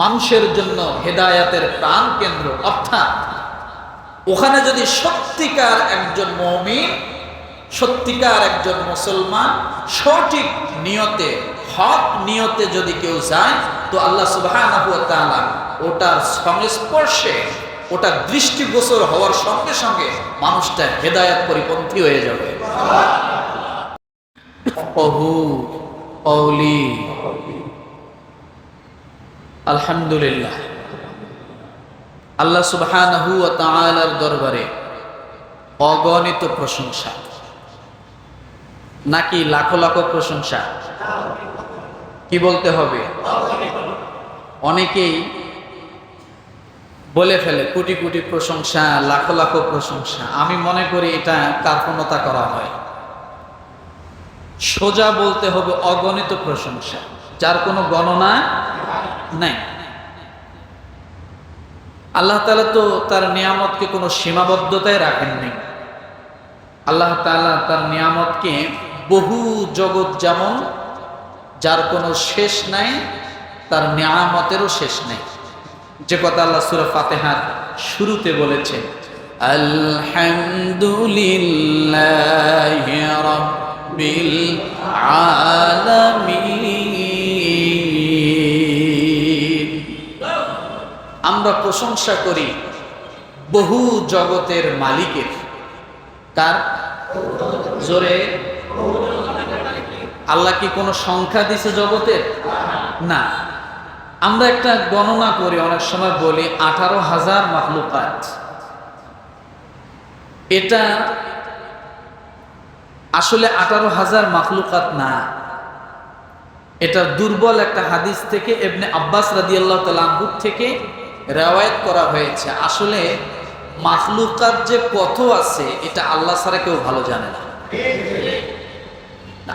মানুষের জন্য হেদায়াতের প্রাণ কেন্দ্র। অর্থাৎ, ওখানে যদি সত্যিকার একজন মমিন, সত্যিকার একজন মুসলমান সঠিক নিয়তে, হক নিয়তে যদি কেউ যায়, তো আল্লাহ সুবাহ ওটার সংস্পর্শে, ওটা দৃষ্টিগোচর হওয়ার সঙ্গে সঙ্গে মানুষটা হেদায়াত পরিপন্থী হয়ে যাবে। অহু অলি আলহামদুলিল্লাহ। আল্লাহ দরবারে অগণিত প্রশংসা, নাকি লাখো লাখো প্রশংসা? কি বলতে হবে? অনেকেই বলে ফেলে, কোটি কোটি প্রশংসা, লাখো লাখো প্রশংসা। আমি মনে করি এটা কার্পণতা করা হয়। সোজা বলতে হবে অগণিত প্রশংসা। যার কোনো গণনা নাই। আল্লাহ তালা তো তার নিয়ামতকে কোনো সীমাবদ্ধতায় রাখেননি। আল্লাহ তালা তার নিয়ামতকে বহু জগৎ যেমন যার কোনো শেষ নাই, তার নিয়ামতেরও শেষ নেই। যে কথা আল্লাহ সুরা ফাতেহার শুরুতে বলেছেন আলহামদুলিল্লাহ রব্বিল আলামিন। আমরা প্রশংসা করি বহু জগতের মালিকের। তার জোরে। আল্লাহ কি কোনো সংখ্যা দিছে জগতের? না। আমরা একটা গণনা করি, অনেক সময় বলি আঠারো হাজার মাহলুকাত এটা আসলে আঠারো হাজার মাখলুকাত না। এটা দুর্বল একটা হাদিস থেকে এমনি আব্বাস রাদি আল্লাহ তালুর থেকে রেওয়ায়ত করা হয়েছে। আসলে মাখলুকাত যে কত আছে, এটা আল্লাহ ছাড়া কেউ ভালো জানে না।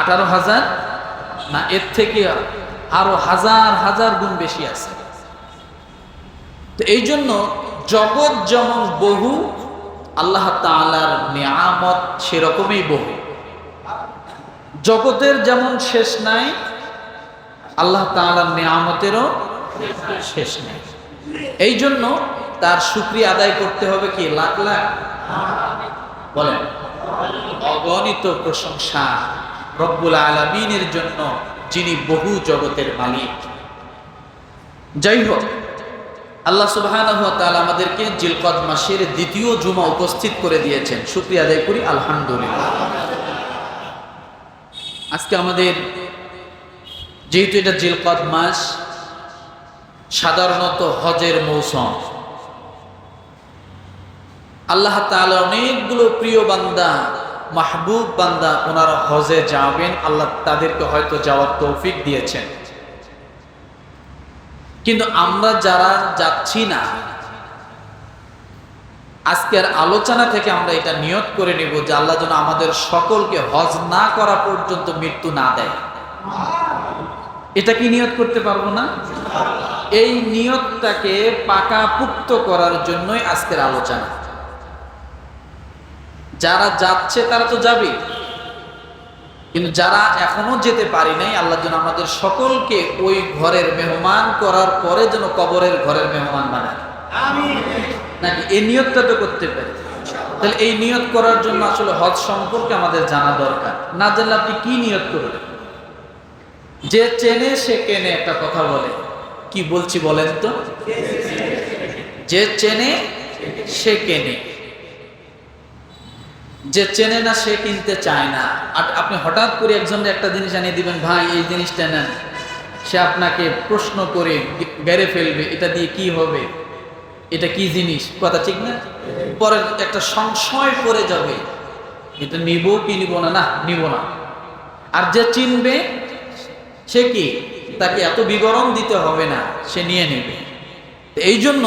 আঠারো হাজার, না, এর থেকে আরও হাজার হাজার গুণ বেশি আছে। তো এই জন্য জগৎ যেমন বহু, আল্লাহ তালার নিয়ামত সেরকমই বহু। জগতের যেমন শেষ নাই, আল্লাহ তালার নিয়ামতেরও শেষ নেই। এই জন্য তার সুক্রিয়া আদায় করতে হবে কি? লাখ লাখ? বলেন। অগণিত প্রশংসা রব্বুল আলমিনের জন্য, যিনি বহু জগতের মালিক। যাই হোক আল্লাহ সুবাহ আমাদেরকে জিলকদ মাসের দ্বিতীয় জুমা উপস্থিত করে দিয়েছেন। শুক্রিয়া আদায় করি, আলহামদুলিল্লাহ। আজকে আমাদের, যেহেতু এটা জিলকদ মাস সাধারণত হজের মৌসুম। আল্লাহ তাআলা অনেকগুলো প্রিয় বান্দা, মাহবুব বান্দা, ওনারা হজে যাবেন, আল্লাহ তাদেরকে হয়তো যাওয়ার তৌফিক দিয়েছেন। কিন্তু আমরা যারা যাচ্ছি না, আজকের আলোচনা থেকে আমরা এটা নিয়ত করে নিব যে আল্লাহ যেন আমাদের সকলকে হজ না করা পর্যন্ত মৃত্যু না দেয়। এটা কি নিয়ত করতে পারব না? এই নিয়তটাকে পাকাপুক্ত করার জন্যই আজকের আলোচনা। যারা যাচ্ছে তারা তো যাবে। কিন্তু যারা এখনও যেতে পারি নাই, আল্লাহ যেন আমাদের সকলকে ওই ঘরের মেহমান করার পরে যেন কবরের ঘরের মেহমান বানায়। নাকি এই নিয়তটা তো করতে পারি? তাহলে এই নিয়ত করার জন্য আসলে হজ সম্পর্কে আমাদের জানা দরকার। না জানলে আপনি কি নিয়ত করবেন? যে চেনে, সে কেনে একটা কথা বলে। কি বলছি বলেন তো? যে চেনে, সে কেনে। যে চেনে না, সে কিনতে চায় না। আর আপনি হঠাৎ করে একজনকে একটা জিনিস আনিয়ে দিবেন, ভাই, এই জিনিসটা নেন। সে আপনাকে প্রশ্ন করে গেড়ে ফেলবে, এটা দিয়ে কি হবে? এটা কি জিনিস? কথা ঠিক না? পরে একটা সংশয় করে যাবে। এটা নিব কি নিব না? না, নিব না। আর যে চিনবে সে কি? তাকে এত বিবরণ দিতে হবে না, সে নিয়ে নেবে। এই জন্য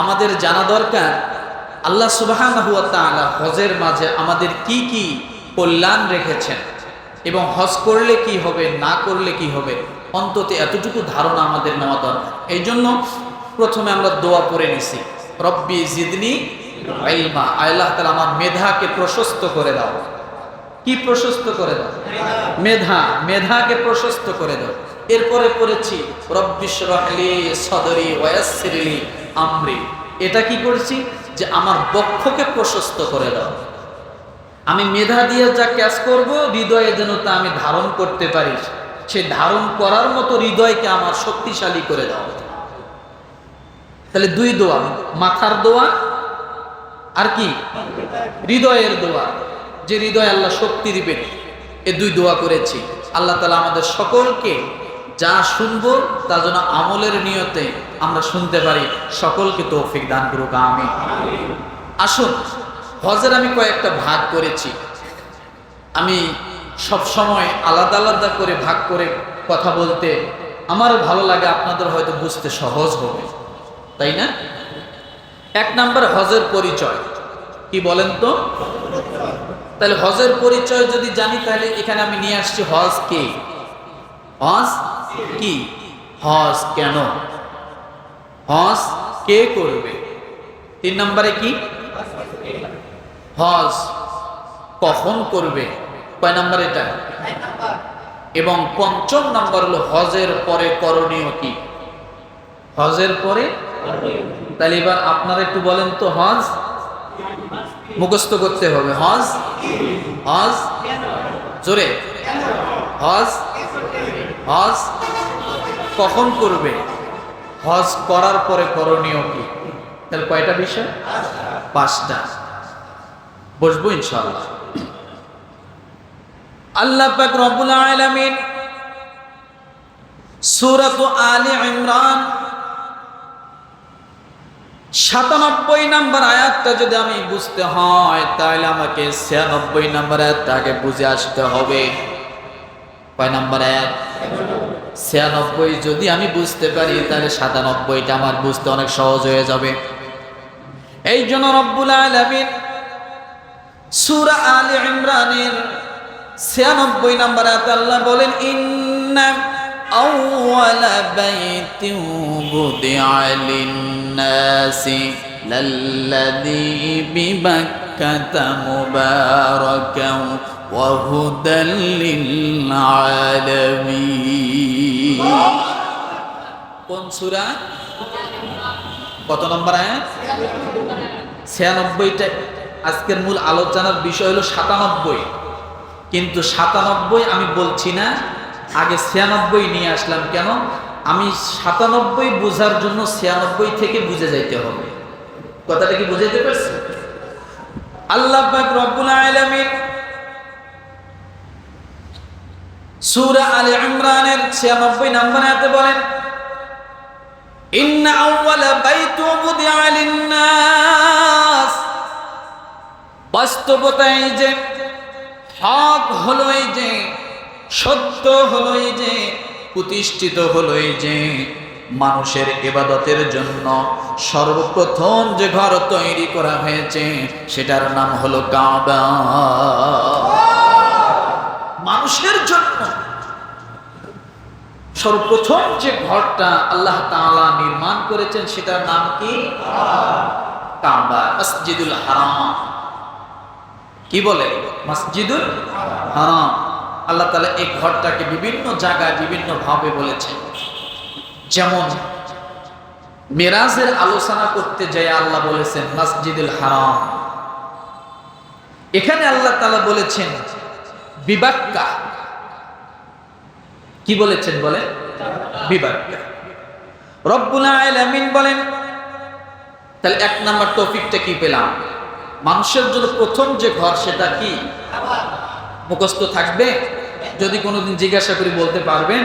আমাদের জানা দরকার, আল্লাহ সুবাহান হজের মাঝে আমাদের কি কি কল্যাণ রেখেছেন এবং হজ করলে কি হবে, না করলে কি হবে, অন্তত এতটুকু ধারণা আমাদের নেওয়া দরকার। এই জন্য প্রথমে আমরা দোয়া পড়ে নিছি, রব্বি জিদনি আল্লাহ তালা আমার মেধাকে প্রশস্ত করে দাও। কি প্রশস্ত করে দাও? মেধা, মেধাকে প্রশস্ত করে দাও। এরপরে পড়েছি রব্বিশ সদরি ওয়াসিরলি আমরি। এটা কি করেছি যে আমার বক্ষকে প্রশস্ত করে দাও। আমি মেধা দিয়ে যা ক্যাচ করব, হৃদয়ে যেন তা আমি ধারণ করতে পারি। সে ধারণ করার মতো হৃদয়কে আমার শক্তিশালী করে দাও। তাহলে দুই দোয়া, মাথার দোয়া আর কি? হৃদয়ের দোয়া। যে হৃদয় আল্লাহ শক্তি দিবেন, এ দুই দোয়া করেছি। আল্লাহ তালা আমাদের সকলকে যা শুনব তা যেন আমলের নিয়তে আমরা শুনতে পারি। সকলকে তৌফিক দান করুক আমি আসুন, হজের আমি কয়েকটা ভাগ করেছি। আমি সব সময় আলাদা আলাদা করে ভাগ করে কথা বলতে আমারও ভালো লাগে, আপনাদের হয়তো বুঝতে সহজ হবে। তাই না? এক নাম্বার হজের পরিচয়। কি বলেন তো? তাহলে হজের পরিচয় যদি জানি, তাহলে এখানে আমি নিয়ে আসছি হজ কে? হজ কি? হজ কেন? হজ কে করবে? তিন নম্বরে কি? হজ কখন করবে? কয় নাম্বার এটা? এবং পঞ্চম নম্বর হলো হজের পরে করণীয় কি? হজের পরে? তাহলে এবার আপনারা একটু বলেন তো হজ মুখস্থ করতে হবে। হজ? হজ? জোরে। হজ? হজ? কখন করবে? হজ করার পরে করণীয় কি? তাহলে কয়টা বিষয়? পাঁচটা। বসবো ইনশাআল্লাহ। আল্লাহ পাক রব্বুল আলামিন সূরাত আলে ইমরান সাতানব্বই নাম্বার আয়াতটা যদি আমি বুঝতে হয়, তাহলে আমাকে ছিয়ানব্বই নাম্বার আয়াতটা আগে বুঝে আসতে হবে। কয় নাম্বার আয়াত? ছিয়ানব্বই যদি আমি বুঝতে পারি, তাহলে সাতানব্বইটা আমার বুঝতে অনেক সহজ হয়ে যাবে। এই জন্য রব্বুল আলামিন সূরা আলে ইমরানের ছিয়ানব্বই নাম্বার আয়াত আল্লাহ বলেন, ইন্না أول بيت وضع للناس للذي ببكة مباركا وهدى للعالمين কোন সূরা কত নম্বর আয়াত ছিয়ানব্বইটা আজকের মূল আলোচনার বিষয় হলো সাতানব্বই কিন্তু সাতানব্বই আমি বলছি না আগে ছিয়ানব্বই নিয়ে আসলাম, কেন? আমি সাতানব্বই বোঝার জন্য ছিয়ানব্বই থেকে বুঝে যাইতে হবে। কথাটা কি বুঝাইতে পারছি? আল্লাহ রব্বুল আলামিন সূরা আলে ইমরানের 96 নম্বর আয়াতে বলেন, ইন্না আউওয়ালা বাইতু বুদিআ লিন-নাস বাস্তবতা যে হক হলো এই যে সত্য হলো এই যে, প্রতিষ্ঠিত হলো এই যে, মানুষের ইবাদতের জন্য সর্বপ্রথম যে ঘর তৈরি করা হয়েছে, সেটার নাম হলো কাবা। মানুষের জন্য সর্বপ্রথম যে ঘরটা আল্লাহ তাআলা নির্মাণ করেছেন, সেটার নাম কি? কাবা, মসজিদুল হারাম। কি বলে? মসজিদুল হারাম। আল্লাহ তালা এই ঘরটাকে বিভিন্ন জায়গায় বিভিন্ন ভাবে বলেছেন। যেমন, মেরাজের আলোচনা করতে যাই আল্লাহ বলেছেন, মসজিদুল হারাম। এখানে আল্লাহ তালা বলেছেন, বিবাক্কা। কি বলেছেন বলে বিবাক্কা। রব্বুল বলেন, তাহলে এক নাম্বার টপিকটা কি পেলাম? মানুষের জন্য প্রথম যে ঘর সেটা কি? মুখস্থ থাকবে, যদি কোনোদিন জিজ্ঞাসা করি বলতে পারবেন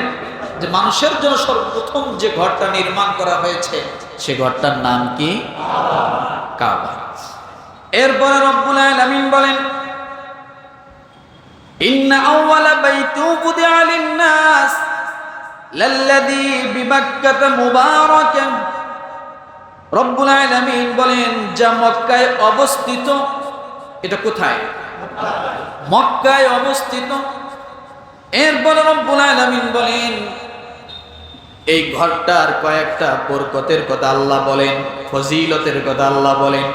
যে মানুষের জন্য সর্বপ্রথম যে ঘরটা নির্মাণ করা হয়েছে, সে ঘরটার নাম কি? এরপরে রব্বুল আলামিন বলেন অবস্থিত, এটা কোথায়? মক্কায় অবস্থিত। এরপরে রব্বুল আলামিন বলেন, এই ঘরটার কয়েকটা বরকতের কথা আল্লাহ বলেন, ফজিলতের কথা আল্লাহ বলেন।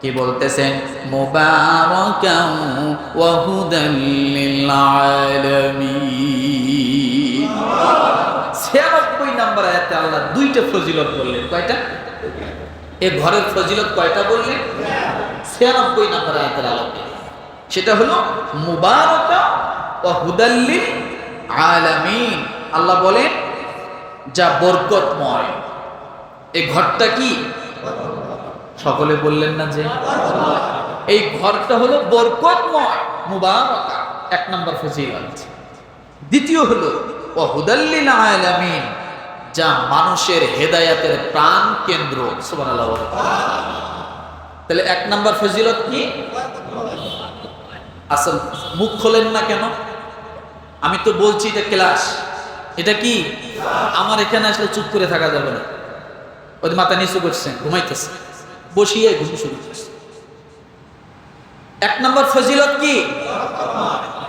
কি বলতেছেন? ছিয়ানব্বই নাম্বার আয়াতে আল্লাহ দুইটা ফজিলত বললেন। কয়টা? এ ঘরের ফজিলত কয়টা বললেন? ছিয়ানব্বই নাম্বার আয়াতের আলোকে। সেটা হলো মুবারকা আলামিন। আল্লাহ বলেন, যা বরকতময়। এই ঘরটা কি? সকলে বললেন না যে। এই ঘরটা হলো বরকতময়, মুবারকা। এক নম্বর ফজিলত। দ্বিতীয় হলো ও আলামিন, যা মানুষের হেদায়াতের প্রাণ কেন্দ্র। তাহলে এক নম্বর ফজিলত কি? আসল মুখ খোলেন না কেন? আমি তো বলছি এটা ক্লাস। এটা কি? আমার এখানে আসলে চুপ করে থাকা যাবে না। ওই মাথা নিচু করছেন ঘুমাইতেছে। বসিয়ে ঘুম শুরু এক নম্বর ফজিলত কি?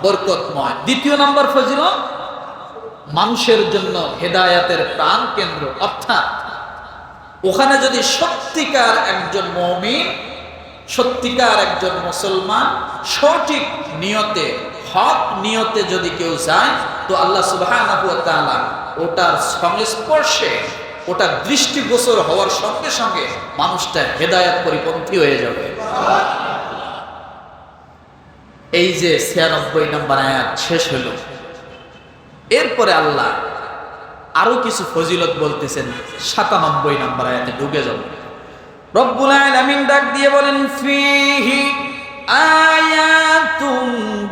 বরকতময়। দ্বিতীয় নম্বর ফজিলত? মানুষের জন্য হেদায়াতের প্রাণ কেন্দ্র অর্থাৎ, ওখানে যদি সত্যিকার একজন মমিন সত্যিকার একজন মুসলমান সঠিক নিয়তে, হক নিয়তে যদি কেউ যায়, তো আল্লাহ তাআলা ওটার সংস্পর্শে, ওটা দৃষ্টিগোচর হওয়ার সঙ্গে সঙ্গে মানুষটা হেদায়াত পরিপন্থী হয়ে যাবে। এই যে ছিয়ানব্বই নম্বর আয়াত শেষ হলো। এরপরে আল্লাহ আরও কিছু ফজিলত বলতেছেন, সাতানব্বই নম্বর আয়াতে ঢুকে যাবে। রব্বুল আলামিন ডাক দিয়ে বলেন, ফিহি আয়াতুম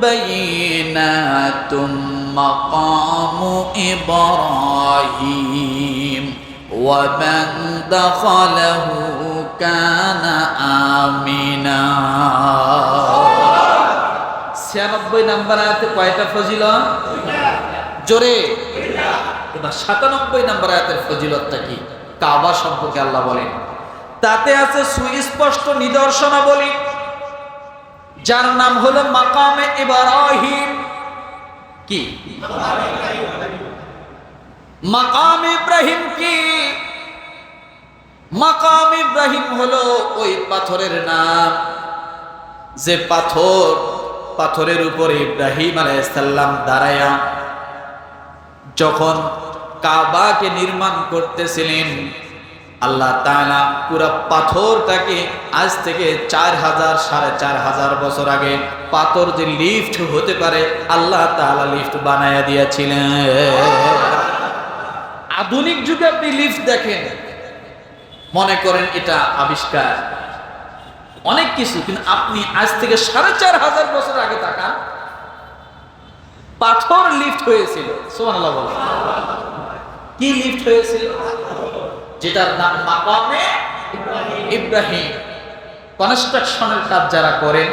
বাইনাতুম মাকামু ইব্রাহিম ওয়া মান দাখালাহু কানা আমিনা। ছিয়ানব্বই নাম্বার আয়াতে কয়টা ফজিলত? জোরে। এবার সাতানব্বই নাম্বার আয়াতের ফজিলতটা কি? কাবা সম্পর্কে আল্লাহ বলেন। তাতে আছে সুস্পষ্ট নিদর্শনাবলী, যার নাম হলো মাকামে ইব্রাহিম। কি? মাকাম ইব্রাহিম কি? মাকাম ইব্রাহিম হলো ওই পাথরের নাম, যে পাথর, পাথরের উপরে ইব্রাহিম আলাইসাল্লাম দাঁড়ায়া, যখন কাবাকে নির্মাণ করতেছিলেন আল্লাহ তাআলা পুরা পাথরটাকে আজ থেকে চার হাজার, সাড়ে চার হাজার বছর আগে পাথর যে লিফট হতে পারে, আল্লাহ তাআলা লিফট বানায়া দিয়েছিলেন। আধুনিক যুগে আপনি লিফট দেখেন, মনে করেন এটা আবিষ্কার। অনেক কিছু, কিন্তু আপনি আজ থেকে সাড়ে চার হাজার বছর আগে তাকান, পাথর লিফট হয়েছিল। সুবহানাল্লাহ বলেন। কি লিফট হয়েছিল? যেটার নাম মাকামে ইব্রাহিম। কনস্ট্রাকশনের কাজ যারা করেন,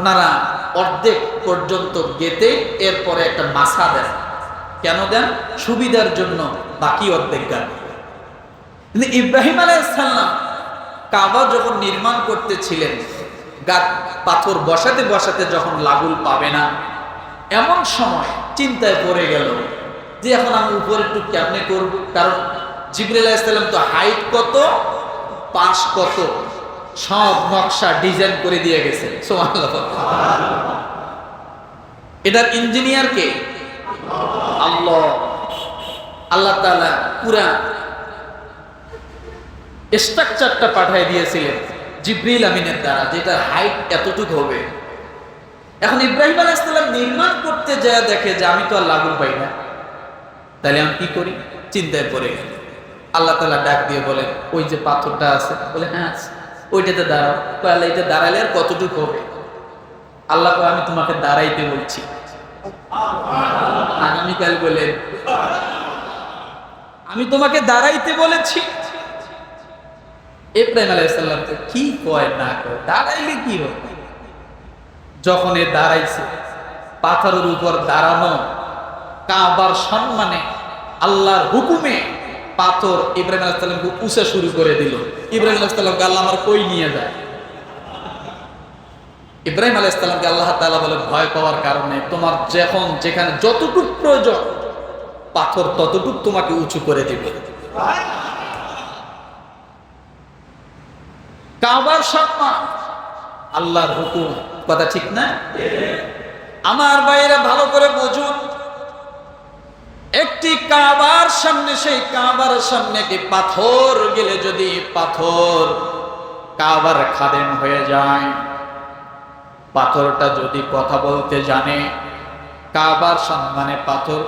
ওনারা অর্ধেক পর্যন্ত গেতে এরপরে একটা মাসা দেন। কেন দেন? সুবিধার জন্য বাকি অর্ধেক গান। কিন্তু ইব্রাহিম আলাইসাল্লাম কাবা যখন নির্মাণ করতেছিলেন গাত পাথর বসাতে বসাতে যখন লাগুল পাবে না, এমন সময় চিন্তায় পড়ে গেল যে এখন আমি উপরে একটু কেমনে করব? কারণ জিবরিল তো হাইট কত? পাশ কত? সব নকশা ডিজাইন করে দিয়ে গেছে। এটার ইঞ্জিনিয়ার কে? আল্লাহ। আল্লাহ তাআলা পুরা স্ট্রাকচারটা পাঠিয়ে দিয়েছিলেন জিব্রিল আমিনের দ্বারা যেটা হাইট এতটুকু হবে। এখন ইব্রাহিম আলাইসাল্লাম নির্মাণ করতে যা দেখে যে আমি তো আর লাগুল পাই না। তাহলে আমি কি করি? চিন্তায় পড়ে গেল আল্লাহ তালা ডাক দিয়ে বলেন, ওই যে পাথরটা আছে। বলে হ্যাঁ আছে। ওইটাতে দাঁড়াও। আল্লাহ, এটা দাঁড়ালে আর কতটুকু হবে? আল্লাহ আমি তোমাকে দাঁড়াইতে বলছি। আগামীকাল বলেন আমি তোমাকে দাঁড়াইতে বলেছি। আলাইসাল্লাম তো কি কয় না কয়, দাঁড়াইলে কি হবে? যখন এ দাঁড়াইছে, পাথরের উপর দাঁড়ানো কাবার সম্মানে, আল্লাহর হুকুমে পাথর ইব্রাহিম আলাইসাল্লামকে উষা শুরু করে দিল। ইব্রাহিম আলাইসাল্লামকে আল্লাহ আমার কই নিয়ে যায়? ইব্রাহিম আলাইসাল্লামকে আল্লাহ তাআলা বলে, ভয় পাওয়ার কারণে তোমার যখন যেখানে যতটুক প্রয়োজন, পাথর ততটুক তোমাকে উঁচু করে দিবে। কাবার সম্মান, আল্লাহর হুকুম। কথা ঠিক না? আমার বাইরে ভালো করে বুঝুন। একটি কাবার সামনে, সেই কাবার সামনে কি পাথর গেলে যদি পাথর কাবার খাদেন হয়ে যায়, পাথরটা যদি কথা বলতে জানে, কাবার সম্মানে পাথর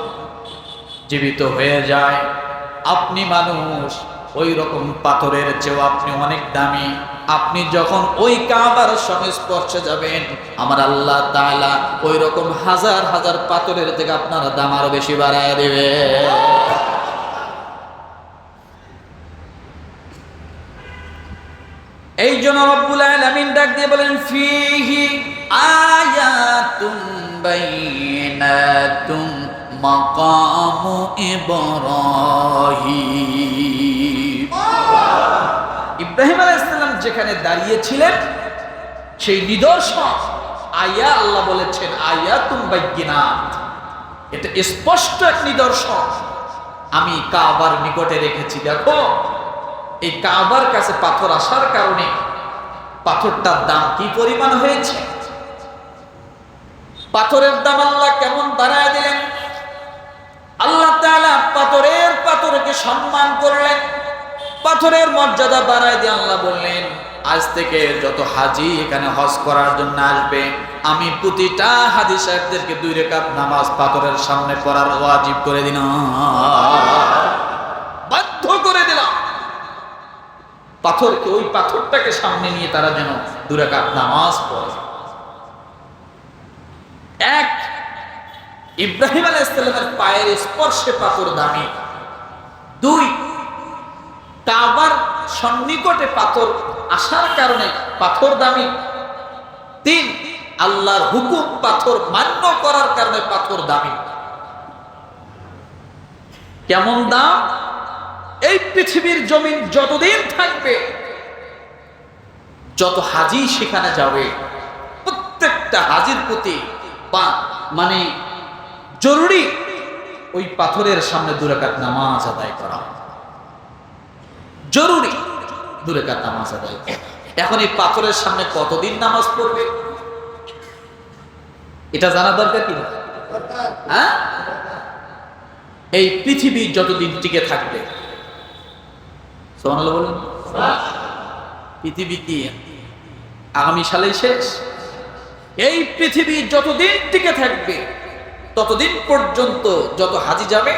জীবিত হয়ে যায়। আপনি মানুষ ওই রকম পাথরের চেয়েও আপনি অনেক দামি। আপনি যখন ওই কাবার সংস্পর্শে যাবেন, আমার আল্লাহ তাআলা ওই রকম হাজার হাজার পাথরের থেকে আপনার দাম আরও বেশি বাড়ায় দেবে। এই জন্য রব্বুল আলামিন ডাক দিয়ে বলেন, ফিহি আয়াতুম বাইনাতুম মাকামু ইব্রাহিম। ইব্রাহিম আলাইহিসসালাম যেখানে দাঁড়িয়েছিলেন, সেই নিদর্শন আয়া আল্লাহ বলেছেন, আয়াতুম বাইয়িনাত। এটা স্পষ্ট এক নিদর্শন। আমি কাবার নিকটে রেখেছি। দেখো, এই কাবার কাছে পাথর আসার কারণে পাথরটার দাম কি পরিমাণ হয়েছে? পাথরের দাম আল্লাহ কেমন বাড়ায় দিলেন? আল্লাহ পাথরের পাথরকে সম্মান করলেন। পাথরের মর্যাদা বাড়ায় দিয়ে আল্লাহ বললেন, আজ থেকে যত হাজি এখানে হজ করার জন্য আসবে, আমি প্রতিটা হাজি সাহেবদেরকে দুই রেখাত নামাজ পাথরের সামনে পড়ার ওয়াজিব করে দিলাম। বাধ্য করে দিলাম। পাথরকে, ওই পাথরটাকে সামনে নিয়ে তারা যেন দুই দুরাকাত নামাজ পড়ে। এক, ইব্রাহিম আলাইসাল্লামের পায়ের স্পর্শে পাথর দামি। দুই কাবার সন্নিকটে পাথর আসার কারণে পাথর দামি। তিন, আল্লাহর হুকুম পাথর মান্য করার কারণে পাথর দামি। কেমন দাম? এই পৃথিবীর জমিন যতদিন থাকবে, যত হাজি সেখানে যাবে, প্রত্যেকটা হাজির প্রতি মানে জরুরি ওই পাথরের সামনে দুরাকাত নামাজ আদায় করা। জরুরি। দুরাকাত নামাজ আদায়? এখন এই পাথরের সামনে কতদিন নামাজ পড়বে? এটা জানা দরকার কি না? হ্যাঁ? এই পৃথিবী যতদিন টিকে থাকবে। বলুন। পৃথিবী কি আগামী সালেই শেষ? এই পৃথিবী যতদিন টিকে থাকবে, ততদিন পর্যন্ত যত হাজি যাবে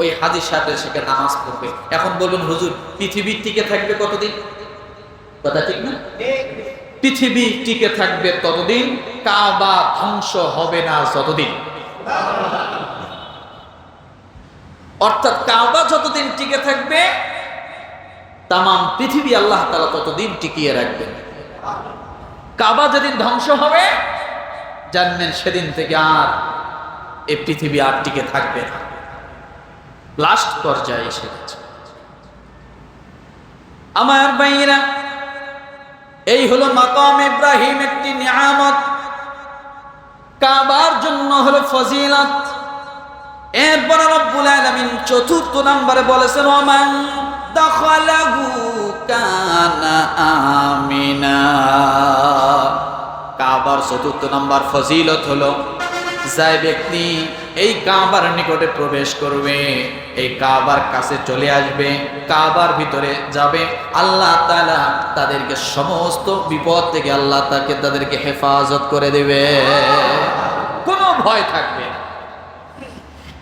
ওই হাজির সাথে সেখানে নামাজ পড়বে। এখন বলুন, হুজুর, পৃথিবী টিকে থাকবে কতদিন? কথা ঠিক না? পৃথিবী টিকে থাকবে ততদিন, কাবা ধ্বংস হবে না যতদিন। অর্থাৎ কাবা যতদিন টিকে থাকবে তাম পৃথিবী আল্লাহ তালা ততদিন টিকিয়ে রাখবেন কাবা যেদিন ধ্বংস হবে, জানবেন সেদিন থেকে আর এই পৃথিবী আর টিকে থাকবে না। লাস্ট পর্যায়ে এসে গেছে। আমার বাইরা এই হলো মাকাম ইব্রাহিম একটি নিয়ামত। কাবার জন্য হলো ফজিলত। এরপর রব্বুল আলামিন চতুর্থ নম্বরে বলেছেন, ওমান দখলাহু কানা আমিনা। কাবার চতুর্থ নম্বর ফজিলত হলো, যাই ব্যক্তি এই কাবার নিকটে প্রবেশ করবে। এই কাবার কাছে চলে আসবে, কাবার ভিতরে যাবে। আল্লাহ তাআলা তাদেরকে সমস্ত বিপদ থেকে আল্লাহ তাকে তাদেরকে হেফাজত করে দেবে। কোনো ভয় থাকবে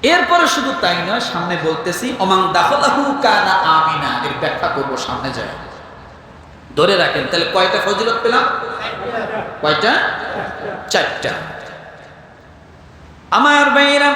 এরপরে শুধু তাই নয়, সামনে বলতেছি অমাং দাখলাহু কানা আমিনা। এর ব্যাখ্যা করব সামনে যায়। ধরে রাখেন, তাহলে কয়টা ফজিলত পেলাম? কয়টা? চারটা। আমার ভাইয়েরা